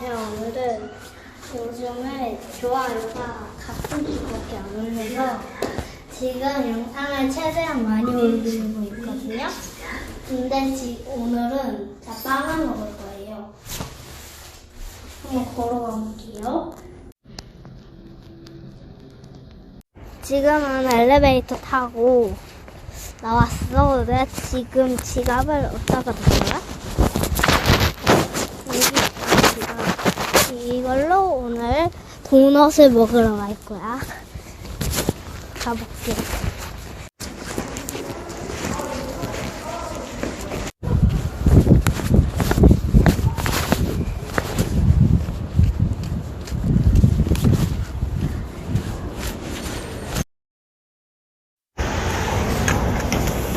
제가 오늘은 요즘에 좋아요가 가끔씩밖에 안 올려서 지금 영상을 최대한 많이 올리고 있거든요. 근데 지, 오늘은 자 빵을 먹을 거예요. 한번 걸어볼게요. 지금은 엘리베이터 타고 나왔어. 근데 지금 지갑을 어디다가 뒀더라? 여기 있다, 지갑. 이걸로 도넛을 먹으러 갈 거야. 가볼게.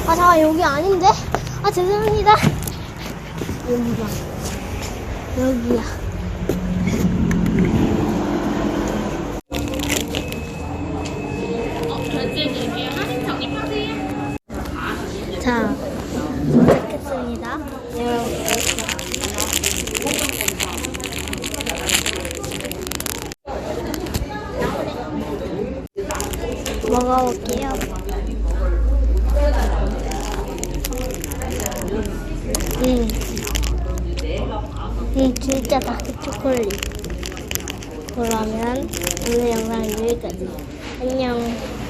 아, 잠깐, 여기 아닌데? 아, 죄송합니다. 여기야. 여기야. 자, 도착했습니다. 먹어볼게요. 음. 음, 진짜 다크 초콜릿. 그러면 오늘 영상 여기까지. 안녕.